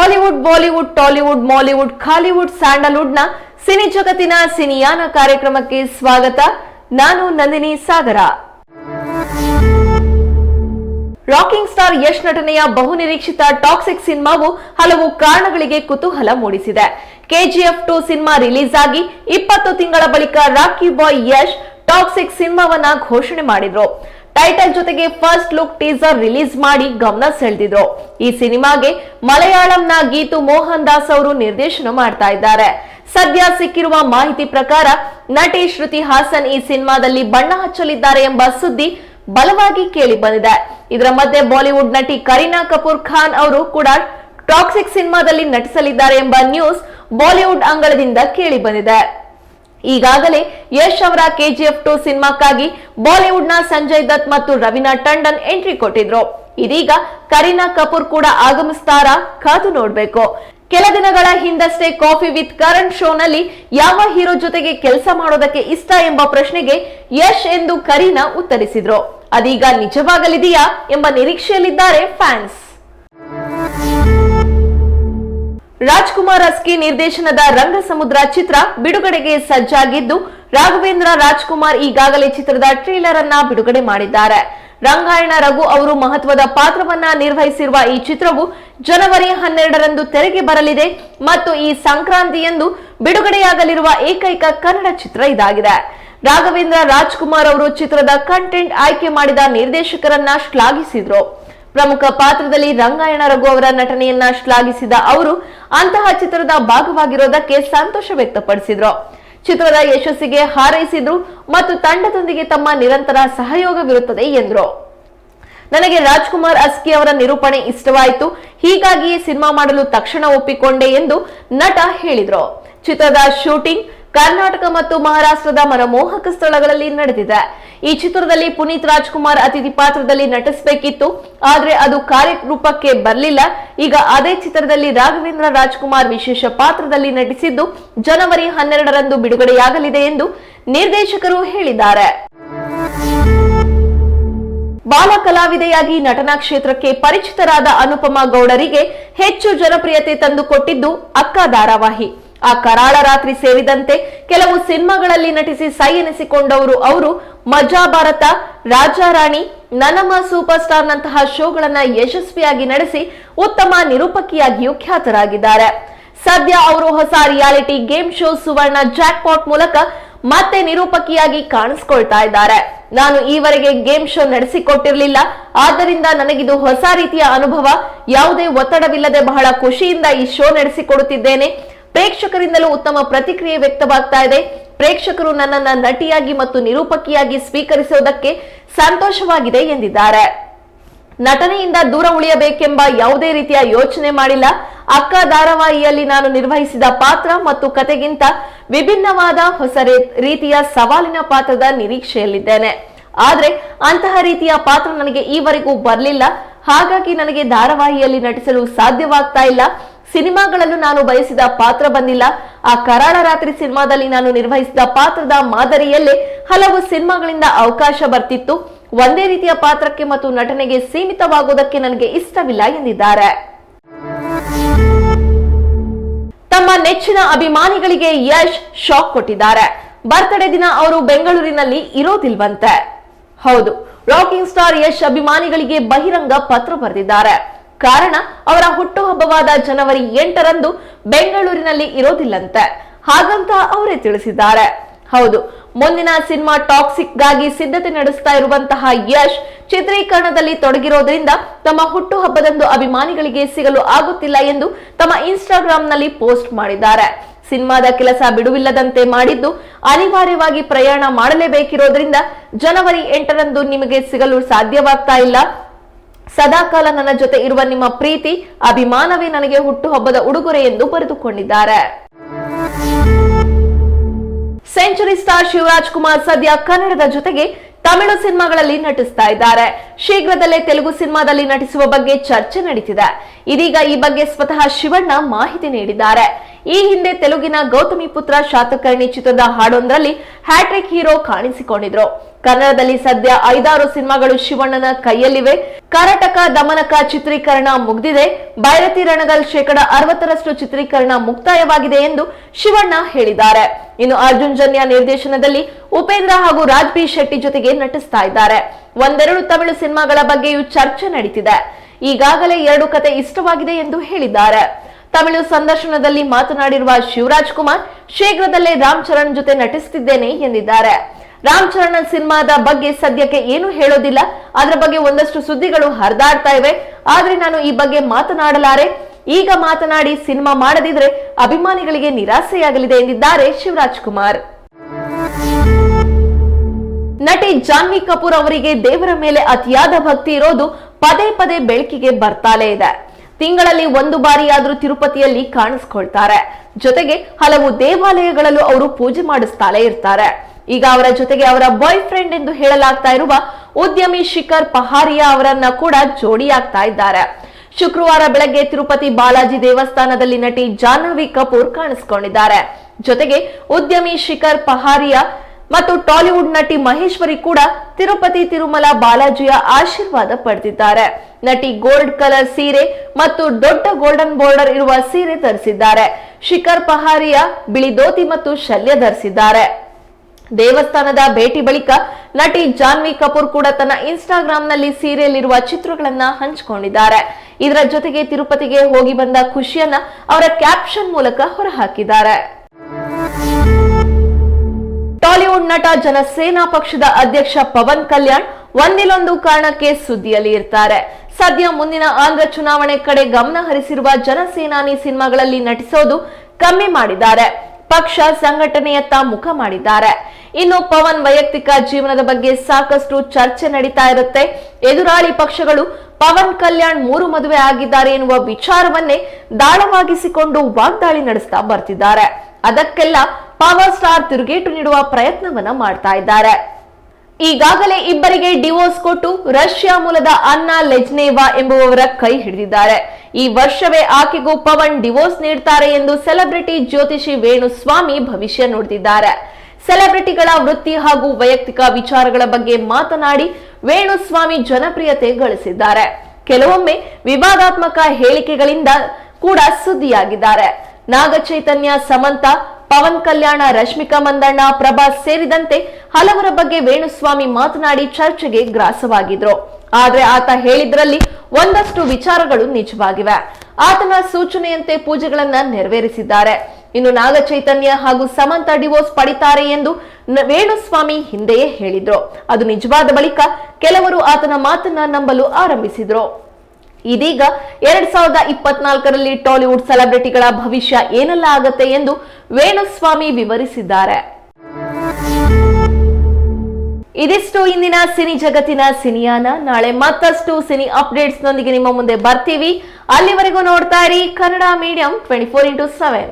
Hollywood, Bollywood, Tollywood, Mollywood, ಖಾಲಿವುಡ್ನ cine ಜಗತ್ತಿನ ಸಿನಿಯಾನ ಕಾರ್ಯಕ್ರಮಕ್ಕೆ ಸ್ವಾಗತ. ನಾನು ನಂದಿನಿ ಸಾಗರ. ರಾಕಿಂಗ್ ಸ್ಟಾರ್ ಯಶ್ ನಟನೆಯ ಬಹುನಿರೀಕ್ಷಿತ ಟಾಕ್ಸಿಕ್ ಸಿನಿಮಾವು ಹಲವು ಕಾರಣಗಳಿಗೆ ಕುತೂಹಲ ಮೂಡಿಸಿದೆ. ಕೆಜಿಎಫ್ ಟು ಸಿನಿಮಾ ರಿಲೀಸ್ ಆಗಿ ಇಪ್ಪತ್ತು ತಿಂಗಳ ಬಳಿಕ ರಾಕಿ ಬಾಯ್ ಯಶ್ ಟಾಕ್ಸಿಕ್ ಸಿನಿಮಾವನ್ನ ಘೋಷಣೆ ಮಾಡಿದ್ರು. ಟೈಟಲ್ ಜೊತೆಗೆ ಫಸ್ಟ್ ಲುಕ್ ಟೀಸರ್ ರಿಲೀಸ್ ಮಾಡಿ ಗಮನ ಸೆಳೆದಿದ್ರು. ಈ ಸಿನಿಮಾಗೆ ಮಲಯಾಳಂನ ಗೀತು ಮೋಹನ್ ದಾಸ್ ಅವರು ನಿರ್ದೇಶನ ಮಾಡ್ತಾ ಇದ್ದಾರೆ. ಸದ್ಯ ಸಿಕ್ಕಿರುವ ಮಾಹಿತಿ ಪ್ರಕಾರ ನಟಿ ಶ್ರುತಿ ಹಾಸನ್ ಈ ಸಿನಿಮಾದಲ್ಲಿ ಬಣ್ಣ ಹಚ್ಚಲಿದ್ದಾರೆ ಎಂಬ ಸುದ್ದಿ ಬಲವಾಗಿ ಕೇಳಿ ಬಂದಿದೆ. ಇದರ ಮಧ್ಯೆ ಬಾಲಿವುಡ್ ನಟಿ ಕರೀನಾ ಕಪೂರ್ ಖಾನ್ ಅವರು ಕೂಡ ಟಾಕ್ಸಿಕ್ ಸಿನಿಮಾದಲ್ಲಿ ನಟಿಸಲಿದ್ದಾರೆ ಎಂಬ ನ್ಯೂಸ್ ಬಾಲಿವುಡ್ ಅಂಗಳದಿಂದ ಕೇಳಿ ಬಂದಿದೆ. ಈಗಾಗಲೇ ಯಶ್ ಅವರ ಕೆಜಿಎಫ್ ಟು ಸಿನಿಮಾಕ್ಕಾಗಿ ಬಾಲಿವುಡ್ನ ಸಂಜಯ್ ದತ್ ಮತ್ತು ರವೀನಾ ಟಂಡನ್ ಎಂಟ್ರಿ ಕೊಟ್ಟಿದ್ರು. ಇದೀಗ ಕರೀನಾ ಕಪೂರ್ ಕೂಡ ಆಗಮಿಸ್ತಾರಾ ಕಾದು ನೋಡ್ಬೇಕು. ಕೆಲ ದಿನಗಳ ಹಿಂದಷ್ಟೇ ಕಾಫಿ ವಿತ್ ಕರಣ್ ಶೋನಲ್ಲಿ ಯಾವ ಹೀರೋ ಜೊತೆಗೆ ಕೆಲಸ ಮಾಡೋದಕ್ಕೆ ಇಷ್ಟ ಎಂಬ ಪ್ರಶ್ನೆಗೆ ಯಶ್ ಎಂದು ಕರೀನಾ ಉತ್ತರಿಸಿದ್ರು. ಅದೀಗ ನಿಜವಾಗಲಿದೆಯಾ ಎಂಬ ನಿರೀಕ್ಷೆಯಲ್ಲಿದ್ದಾರೆ ಫ್ಯಾನ್ಸ್. ರಾಜ್ಕುಮಾರ್ ಅಸ್ಕಿ ನಿರ್ದೇಶನದ ರಂಗಸಮುದ್ರ ಚಿತ್ರ ಬಿಡುಗಡೆಗೆ ಸಜ್ಜಾಗಿದ್ದು, ರಾಘವೇಂದ್ರ ರಾಜ್ಕುಮಾರ್ ಈಗಾಗಲೇ ಚಿತ್ರದ ಟ್ರೇಲರ್ ಅನ್ನ ಬಿಡುಗಡೆ ಮಾಡಿದ್ದಾರೆ. ರಂಗಾಯಣ ರಘು ಅವರು ಮಹತ್ವದ ಪಾತ್ರವನ್ನ ನಿರ್ವಹಿಸಿರುವ ಈ ಚಿತ್ರವು ಜನವರಿ ಹನ್ನೆರಡರಂದು ತೆರೆಗೆ ಬರಲಿದೆ ಮತ್ತು ಈ ಸಂಕ್ರಾಂತಿಯಂದು ಬಿಡುಗಡೆಯಾಗಲಿರುವ ಏಕೈಕ ಕನ್ನಡ ಚಿತ್ರ ಇದಾಗಿದೆ. ರಾಘವೇಂದ್ರ ರಾಜ್ಕುಮಾರ್ ಅವರು ಚಿತ್ರದ ಕಂಟೆಂಟ್ ಆಯ್ಕೆ ಮಾಡಿದ ನಿರ್ದೇಶಕರನ್ನ ಶ್ಲಾಘಿಸಿದ್ರು. ಪ್ರಮುಖ ಪಾತ್ರದಲ್ಲಿ ರಂಗಾಯಣ ರಘು ಅವರ ನಟನೆಯನ್ನ ಶ್ಲಾಘಿಸಿದ ಅವರು, ಅಂತಹ ಚಿತ್ರದ ಭಾಗವಾಗಿರೋದಕ್ಕೆ ಸಂತೋಷ ವ್ಯಕ್ತಪಡಿಸಿದ್ರು. ಚಿತ್ರದ ಯಶಸ್ಸಿಗೆ ಹಾರೈಸಿದ್ರು ಮತ್ತು ತಂಡದೊಂದಿಗೆ ತಮ್ಮ ನಿರಂತರ ಸಹಯೋಗವಿರುತ್ತದೆ ಎಂದರು. ನನಗೆ ರಾಜ್ಕುಮಾರ್ ಅಸ್ಕಿ ಅವರ ನಿರೂಪಣೆ ಇಷ್ಟವಾಯಿತು. ಹೀಗಾಗಿಯೇ ಸಿನಿಮಾ ಮಾಡಲು ತಕ್ಷಣ ಒಪ್ಪಿಕೊಂಡೆ ಎಂದು ನಟ ಹೇಳಿದ್ರು. ಚಿತ್ರದ ಶೂಟಿಂಗ್ ಕರ್ನಾಟಕ ಮತ್ತು ಮಹಾರಾಷ್ಟ್ರದ ಮನಮೋಹಕ ಸ್ಥಳಗಳಲ್ಲಿ ನಡೆದಿದೆ. ಈ ಚಿತ್ರದಲ್ಲಿ ಪುನೀತ್ ರಾಜ್ಕುಮಾರ್ ಅತಿಥಿ ಪಾತ್ರದಲ್ಲಿ ನಟಿಸಬೇಕಿತ್ತು. ಆದ್ರೆ ಅದು ಕಾರ್ಯರೂಪಕ್ಕೆ ಬರಲಿಲ್ಲ. ಈಗ ಅದೇ ಚಿತ್ರದಲ್ಲಿ ರಾಘವೇಂದ್ರ ರಾಜ್ಕುಮಾರ್ ವಿಶೇಷ ಪಾತ್ರದಲ್ಲಿ ನಟಿಸಿದ್ದು ಜನವರಿ ಹನ್ನೆರಡರಂದು ಬಿಡುಗಡೆಯಾಗಲಿದೆ ಎಂದು ನಿರ್ದೇಶಕರು ಹೇಳಿದ್ದಾರೆ. ಬಾಲ ಕಲಾವಿದೆಯಾಗಿ ನಟನಾ ಕ್ಷೇತ್ರಕ್ಕೆ ಪರಿಚಿತರಾದ ಅನುಪಮಾ ಗೌಡರಿಗೆ ಹೆಚ್ಚು ಜನಪ್ರಿಯತೆ ತಂದುಕೊಟ್ಟಿದ್ದು ಅಕ್ಕ ಧಾರಾವಾಹಿ. ಆ ಕರಾಳ ರಾತ್ರಿ ಸೇರಿದಂತೆ ಕೆಲವು ಸಿನಿಮಾಗಳಲ್ಲಿ ನಟಿಸಿ ಸೈ ಎನಿಸಿಕೊಂಡವರು ಅವರು ಮಜಾ ಭಾರತ ರಾಜಾರಾಣಿ ನನಮ ಸೂಪರ್ ಸ್ಟಾರ್ ನಂತಹ ಶೋಗಳನ್ನ ಯಶಸ್ವಿಯಾಗಿ ನಡೆಸಿ ಉತ್ತಮ ನಿರೂಪಕಿಯಾಗಿಯೂ ಖ್ಯಾತರಾಗಿದ್ದಾರೆ. ಸದ್ಯ ಅವರು ಹೊಸ reality game show Suvarna jackpot ಮೂಲಕ ಮತ್ತೆ ನಿರೂಪಕಿಯಾಗಿ ಕಾಣಿಸ್ಕೊಳ್ತಾ ಇದ್ದಾರೆ. ನಾನು ಈವರೆಗೆ ಗೇಮ್ ಶೋ ನಡೆಸಿಕೊಟ್ಟಿರಲಿಲ್ಲ, ಆದ್ದರಿಂದ ನನಗಿದು ಹೊಸ ರೀತಿಯ ಅನುಭವ, ಯಾವುದೇ ಒತ್ತಡವಿಲ್ಲದೆ ಬಹಳ ಖುಷಿಯಿಂದ ಈ ಶೋ ನಡೆಸಿಕೊಡುತ್ತಿದ್ದೇನೆ. ಪ್ರೇಕ್ಷಕರಿಂದಲೂ ಉತ್ತಮ ಪ್ರತಿಕ್ರಿಯೆ ವ್ಯಕ್ತವಾಗ್ತಾ ಇದೆ. ಪ್ರೇಕ್ಷಕರು ನನ್ನನ್ನ ನಟಿಯಾಗಿ ಮತ್ತು ನಿರೂಪಕಿಯಾಗಿ ಸ್ವೀಕರಿಸುವುದಕ್ಕೆ ಸಂತೋಷವಾಗಿದೆ ಎಂದಿದ್ದಾರೆ. ನಟನೆಯಿಂದ ದೂರ ಉಳಿಯಬೇಕೆಂಬ ಯಾವುದೇ ರೀತಿಯ ಯೋಚನೆ ಮಾಡಿಲ್ಲ. ಅಕ್ಕ ಧಾರಾವಾಹಿಯಲ್ಲಿ ನಾನು ನಿರ್ವಹಿಸಿದ ಪಾತ್ರ ಮತ್ತು ಕತೆಗಿಂತ ವಿಭಿನ್ನವಾದ ಹೊಸ ರೀತಿಯ ಸವಾಲಿನ ಪಾತ್ರದ ನಿರೀಕ್ಷೆಯಲ್ಲಿದ್ದೇನೆ. ಆದ್ರೆ ಅಂತಹ ರೀತಿಯ ಪಾತ್ರ ನನಗೆ ಈವರೆಗೂ ಬರಲಿಲ್ಲ. ಹಾಗಾಗಿ ನನಗೆ ಧಾರಾವಾಹಿಯಲ್ಲಿ ನಟಿಸಲು ಸಾಧ್ಯವಾಗ್ತಾ ಇಲ್ಲ. ಸಿನಿಮಾಗಳಲ್ಲೂ ನಾನು ಬಯಸಿದ ಪಾತ್ರ ಬಂದಿಲ್ಲ. ಆ ಕರಾಳ ರಾತ್ರಿ ಸಿನಿಮಾದಲ್ಲಿ ನಾನು ನಿರ್ವಹಿಸಿದ ಪಾತ್ರದ ಮಾದರಿಯಲ್ಲೇ ಹಲವು ಸಿನಿಮಾಗಳಿಂದ ಅವಕಾಶ ಬರ್ತಿತ್ತು. ಒಂದೇ ರೀತಿಯ ಪಾತ್ರಕ್ಕೆ ಮತ್ತು ನಟನೆಗೆ ಸೀಮಿತವಾಗುವುದಕ್ಕೆ ನನಗೆ ಇಷ್ಟವಿಲ್ಲ ಎಂದಿದ್ದಾರೆ. ತಮ್ಮ ನೆಚ್ಚಿನ ಅಭಿಮಾನಿಗಳಿಗೆ ಯಶ್ ಶಾಕ್ ಕೊಟ್ಟಿದ್ದಾರೆ. ಬರ್ತ್ಡೇ ದಿನ ಅವರು ಬೆಂಗಳೂರಿನಲ್ಲಿ ಇರೋದಿಲ್ವಂತೆ. ಹೌದು, ರಾಕಿಂಗ್ ಸ್ಟಾರ್ ಯಶ್ ಅಭಿಮಾನಿಗಳಿಗೆ ಬಹಿರಂಗ ಪತ್ರ ಬರೆದಿದ್ದಾರೆ. ಕಾರಣ ಅವರ ಹುಟ್ಟುಹಬ್ಬವಾದ ಜನವರಿ ಎಂಟರಂದು ಬೆಂಗಳೂರಿನಲ್ಲಿ ಇರೋದಿಲ್ಲಂತೆ. ಹಾಗಂತ ಅವರೇ ತಿಳಿಸಿದ್ದಾರೆ. ಹೌದು, ಮುಂದಿನ ಸಿನಿಮಾ ಟಾಕ್ಸಿಕ್ಗಾಗಿ ಸಿದ್ಧತೆ ನಡೆಸ್ತಾ ಇರುವಂತಹ ಯಶ್ ಚಿತ್ರೀಕರಣದಲ್ಲಿ ತೊಡಗಿರೋದ್ರಿಂದ ತಮ್ಮ ಹುಟ್ಟುಹಬ್ಬದಂದು ಅಭಿಮಾನಿಗಳಿಗೆ ಸಿಗಲು ಆಗುತ್ತಿಲ್ಲ ಎಂದು ತಮ್ಮ ಇನ್ಸ್ಟಾಗ್ರಾಂನಲ್ಲಿ ಪೋಸ್ಟ್ ಮಾಡಿದ್ದಾರೆ. ಸಿನಿಮಾದ ಕೆಲಸ ಬಿಡುವಿಲ್ಲದಂತೆ ಮಾಡಿದ್ದು ಅನಿವಾರ್ಯವಾಗಿ ಪ್ರಯಾಣ ಮಾಡಲೇಬೇಕಿರೋದ್ರಿಂದ ಜನವರಿ ಎಂಟರಂದು ನಿಮಗೆ ಸಿಗಲು ಸಾಧ್ಯವಾಗ್ತಾ ಇಲ್ಲ. ಸದಾಕಾಲ ನನ್ನ ಜೊತೆ ಇರುವ ನಿಮ್ಮ ಪ್ರೀತಿ, ಅಭಿಮಾನವೇ ನನಗೆ ಹುಟ್ಟುಹಬ್ಬದ ಉಡುಗೊರೆ ಎಂದು ಬರೆದುಕೊಂಡಿದ್ದಾರೆ. ಸೆಂಚುರಿ ಸ್ಟಾರ್ ಶಿವರಾಜ್ ಕುಮಾರ್ ಸದ್ಯ ಕನ್ನಡದ ಜೊತೆಗೆ ತಮಿಳು ಸಿನಿಮಾಗಳಲ್ಲಿ ನಟಿಸ್ತಾ ಇದ್ದಾರೆ. ಶೀಘ್ರದಲ್ಲೇ ತೆಲುಗು ಸಿನಿಮಾದಲ್ಲಿ ನಟಿಸುವ ಬಗ್ಗೆ ಚರ್ಚೆ ನಡೀತಿದೆ. ಇದೀಗ ಈ ಬಗ್ಗೆ ಸ್ವತಃ ಶಿವಣ್ಣ ಮಾಹಿತಿ ನೀಡಿದ್ದಾರೆ. ಈ ಹಿಂದೆ ತೆಲುಗಿನ ಗೌತಮಿ ಪುತ್ರ ಶಾತಕರ್ಣಿ ಚಿತ್ರದ ಹಾಡೊಂದರಲ್ಲಿ ಹ್ಯಾಟ್ರಿಕ್ ಹೀರೋ ಕಾಣಿಸಿಕೊಂಡಿದ್ರು. ಕನ್ನಡದಲ್ಲಿ ಸದ್ಯ ಐದಾರು ಸಿನಿಮಾಗಳು ಶಿವಣ್ಣನ ಕೈಯಲ್ಲಿವೆ. ಕರಾಟಕ ದಮನಕ ಚಿತ್ರೀಕರಣ ಮುಗ್ದಿದೆ. ಬೈರತಿ ರಣಗಲ್ ಶೇಕಡ ಅರವತ್ತರಷ್ಟು ಚಿತ್ರೀಕರಣ ಮುಕ್ತಾಯವಾಗಿದೆ ಎಂದು ಶಿವಣ್ಣ ಹೇಳಿದ್ದಾರೆ. ಇನ್ನು ಅರ್ಜುನ್ ಜನ್ಯ ನಿರ್ದೇಶನದಲ್ಲಿ ಉಪೇಂದ್ರ ಹಾಗೂ ರಾಜ್ ಬಿ ಶೆಟ್ಟಿ ಜೊತೆಗೆ ನಟಿಸ್ತಾ ಇದ್ದಾರೆ. ಒಂದೆರಡು ತಮಿಳು ಸಿನಿಮಾಗಳ ಬಗ್ಗೆಯೂ ಚರ್ಚೆ ನಡೀತಿದೆ. ಈಗಾಗಲೇ ಎರಡು ಕತೆ ಇಷ್ಟವಾಗಿದೆ ಎಂದು ಹೇಳಿದ್ದಾರೆ. ತಮಿಳು ಸಂದರ್ಶನದಲ್ಲಿ ಮಾತನಾಡಿರುವ ಶಿವರಾಜ್ ಕುಮಾರ್ ಶೀಘ್ರದಲ್ಲೇ ರಾಮ್ ಚರಣ್ ಜೊತೆ ನಟಿಸುತ್ತಿದ್ದೇನೆ ಎಂದಿದ್ದಾರೆ. ರಾಮ್ ಚರಣ್ ಸಿನಿಮಾದ ಬಗ್ಗೆ ಸದ್ಯಕ್ಕೆ ಏನು ಹೇಳೋದಿಲ್ಲ. ಅದರ ಬಗ್ಗೆ ಒಂದಷ್ಟು ಸುದ್ದಿಗಳು ಹರಿದಾಡ್ತಾ ಇವೆ. ಆದ್ರೆ ನಾನು ಈ ಬಗ್ಗೆ ಮಾತನಾಡಲಾರೆ. ಈಗ ಮಾತನಾಡಿ ಸಿನಿಮಾ ಮಾಡದಿದ್ರೆ ಅಭಿಮಾನಿಗಳಿಗೆ ನಿರಾಸೆಯಾಗಲಿದೆ ಎಂದಿದ್ದಾರೆ ಶಿವರಾಜ್ ಕುಮಾರ್. ನಟಿ ಜಾನ್ವಿ ಕಪೂರ್ ಅವರಿಗೆ ದೇವರ ಮೇಲೆ ಅತಿಯಾದ ಭಕ್ತಿ ಇರೋದು ಪದೇ ಪದೇ ಬೆಳಕಿಗೆ ಬರ್ತಾಲೇ ಇದೆ. ತಿಂಗಳಲ್ಲಿ ಒಂದು ಬಾರಿಯಾದ್ರೂ ತಿರುಪತಿಯಲ್ಲಿ ಕಾಣಿಸ್ಕೊಳ್ತಾರೆ. ಜೊತೆಗೆ ಹಲವು ದೇವಾಲಯಗಳಲ್ಲೂ ಅವರು ಪೂಜೆ ಮಾಡಿಸ್ತಾಲೇ ಇರ್ತಾರೆ. ಈಗ ಅವರ ಜೊತೆಗೆ ಅವರ ಬಾಯ್ ಫ್ರೆಂಡ್ ಎಂದು ಹೇಳಲಾಗ್ತಾ ಇರುವ ಉದ್ಯಮಿ ಶಿಖರ್ ಪಹಾರಿಯಾ ಅವರನ್ನ ಕೂಡ ಜೋಡಿಯಾಗ್ತಾ ಇದ್ದಾರೆ. ಶುಕ್ರವಾರ ಬೆಳಗ್ಗೆ ತಿರುಪತಿ ಬಾಲಾಜಿ ದೇವಸ್ಥಾನದಲ್ಲಿ ನಟಿ ಜಾಹ್ನವಿ ಕಪೂರ್ ಕಾಣಿಸ್ಕೊಂಡಿದ್ದಾರೆ. ಜೊತೆಗೆ ಉದ್ಯಮಿ ಶಿಖರ್ ಪಹಾರಿಯಾ ಮತ್ತು ಟಾಲಿವುಡ್ ನಟಿ ಮಹೇಶ್ವರಿ ಕೂಡ ತಿರುಪತಿ ತಿರುಮಲ ಬಾಲಾಜಿಯ ಆಶೀರ್ವಾದ ಪಡೆದಿದ್ದಾರೆ. ನಟಿ ಗೋಲ್ಡ್ ಕಲರ್ ಸೀರೆ ಮತ್ತು ದೊಡ್ಡ ಗೋಲ್ಡನ್ ಬಾರ್ಡರ್ ಇರುವ ಸೀರೆ ಧರಿಸಿದ್ದಾರೆ. ಶಿಖರ್ ಪಹಾರಿಯ ಬಿಳಿ ದೋತಿ ಮತ್ತು ಶಲ್ಯ ಧರಿಸಿದ್ದಾರೆ. ದೇವಸ್ಥಾನದ ಭೇಟಿ ಬಳಿಕ ನಟಿ ಜಾನ್ವಿ ಕಪೂರ್ ಕೂಡ ತನ್ನ ಇನ್ಸ್ಟಾಗ್ರಾಂನಲ್ಲಿ ಸೀರೆಯಲ್ಲಿರುವ ಚಿತ್ರಗಳನ್ನ ಹಂಚಿಕೊಂಡಿದ್ದಾರೆ. ಇದರ ಜೊತೆಗೆ ತಿರುಪತಿಗೆ ಹೋಗಿ ಬಂದ ಖುಷಿಯನ್ನ ಅವರ ಕ್ಯಾಪ್ಷನ್ ಮೂಲಕ ಹೊರಹಾಕಿದ್ದಾರೆ. ನಟ ಜನಸೇನಾ ಪಕ್ಷದ ಅಧ್ಯಕ್ಷ ಪವನ್ ಕಲ್ಯಾಣ್ ಒಂದಿಲ್ಲೊಂದು ಕಾರಣಕ್ಕೆ ಸುದ್ದಿಯಲ್ಲಿ ಇರ್ತಾರೆ. ಸದ್ಯ ಮುಂದಿನ ಆಂಧ್ರ ಚುನಾವಣೆ ಕಡೆ ಗಮನ ಹರಿಸಿರುವ ಜನಸೇನಾನಿ ಸಿನಿಮಾಗಳಲ್ಲಿ ನಟಿಸೋದು ಕಮ್ಮಿ ಮಾಡಿದ್ದಾರೆ. ಪಕ್ಷ ಸಂಘಟನೆಯತ್ತ ಮುಖ ಮಾಡಿದ್ದಾರೆ. ಇನ್ನು ಪವನ್ ವೈಯಕ್ತಿಕ ಜೀವನದ ಬಗ್ಗೆ ಸಾಕಷ್ಟು ಚರ್ಚೆ ನಡೀತಾ ಇರುತ್ತೆ. ಎದುರಾಳಿ ಪಕ್ಷಗಳು ಪವನ್ ಕಲ್ಯಾಣ್ ಮೂರು ಮದುವೆ ಆಗಿದ್ದಾರೆ ಎನ್ನುವ ವಿಚಾರವನ್ನೇ ದಾಳವಾಗಿಸಿಕೊಂಡು ವಾಗ್ದಾಳಿ ನಡೆಸ್ತಾ ಬರ್ತಿದ್ದಾರೆ. ಅದಕ್ಕೆಲ್ಲ ಪವರ್ ಸ್ಟಾರ್ ತಿರುಗೇಟು ನೀಡುವ ಪ್ರಯತ್ನವನ್ನ ಮಾಡ್ತಾ ಇದ್ದಾರೆ. ಈಗಾಗಲೇ ಇಬ್ಬರಿಗೆ ಡಿವೋರ್ಸ್ ಕೊಟ್ಟು ರಷ್ಯಾ ಮೂಲದ ಅನ್ನಾ ಲೆಜ್ನೇವಾ ಎಂಬುವವರ ಕೈ ಹಿಡಿದಿದ್ದಾರೆ. ಈ ವರ್ಷವೇ ಆಕೆಗೂ ಪವನ್ ಡಿವೋರ್ಸ್ ನೀಡ್ತಾರೆ ಎಂದು ಸೆಲೆಬ್ರಿಟಿ ಜ್ಯೋತಿಷಿ ವೇಣುಸ್ವಾಮಿ ಭವಿಷ್ಯ ನುಡಿದಿದ್ದಾರೆ. ಸೆಲೆಬ್ರಿಟಿಗಳ ವೃತ್ತಿ ಹಾಗೂ ವೈಯಕ್ತಿಕ ವಿಚಾರಗಳ ಬಗ್ಗೆ ಮಾತನಾಡಿ ವೇಣುಸ್ವಾಮಿ ಜನಪ್ರಿಯತೆ ಗಳಿಸಿದ್ದಾರೆ. ಕೆಲವೊಮ್ಮೆ ವಿವಾದಾತ್ಮಕ ಹೇಳಿಕೆಗಳಿಂದ ಕೂಡ ಸುದ್ದಿಯಾಗಿದ್ದಾರೆ. ನಾಗಚೈತನ್ಯ, ಸಮಂತ ಪವನ್ ಕಲ್ಯಾಣ, ರಶ್ಮಿಕಾ ಮಂದಣ್ಣ, ಪ್ರಭಾಸ್ ಸೇರಿದಂತೆ ಹಲವರ ಬಗ್ಗೆ ವೇಣುಸ್ವಾಮಿ ಮಾತನಾಡಿ ಚರ್ಚೆಗೆ ಗ್ರಾಸವಾಗಿದ್ರು. ಆದ್ರೆ ಆತ ಹೇಳಿದ್ರಲ್ಲಿ ಒಂದಷ್ಟು ವಿಚಾರಗಳು ನಿಜವಾಗಿವೆ. ಆತನ ಸೂಚನೆಯಂತೆ ಪೂಜೆಗಳನ್ನ ನೆರವೇರಿಸಿದ್ದಾರೆ. ಇನ್ನು ನಾಗಚೈತನ್ಯ ಹಾಗೂ ಸಮಂತ ಡಿವೋರ್ಸ್ ಪಡಿತಾರೆ ಎಂದು ವೇಣುಸ್ವಾಮಿ ಹಿಂದೆಯೇ ಹೇಳಿದ್ರು. ಅದು ನಿಜವಾದ ಬಳಿಕ ಕೆಲವರು ಆತನ ಮಾತನ್ನ ನಂಬಲು ಆರಂಭಿಸಿದ್ರು. ಇದೀಗ ಎರಡ್ ಸಾವಿರದ ಇಪ್ಪತ್ನಾಲ್ಕರಲ್ಲಿ ಟಾಲಿವುಡ್ ಸೆಲೆಬ್ರಿಟಿಗಳ ಭವಿಷ್ಯ ಏನೆಲ್ಲ ಆಗುತ್ತೆ ಎಂದು ವೇಣುಸ್ವಾಮಿ ವಿವರಿಸಿದ್ದಾರೆ. ಇದಿಷ್ಟು ಇಂದಿನ ಸಿನಿ ಜಗತ್ತಿನ ಸಿನಿಯಾನ. ನಾಳೆ ಮತ್ತಷ್ಟು ಸಿನಿ ಅಪ್ಡೇಟ್ಸ್ ನೊಂದಿಗೆ ನಿಮ್ಮ ಮುಂದೆ ಬರ್ತೀವಿ. ಅಲ್ಲಿವರೆಗೂ ನೋಡ್ತಾ ಇರಿ Kannada medium twenty four into seven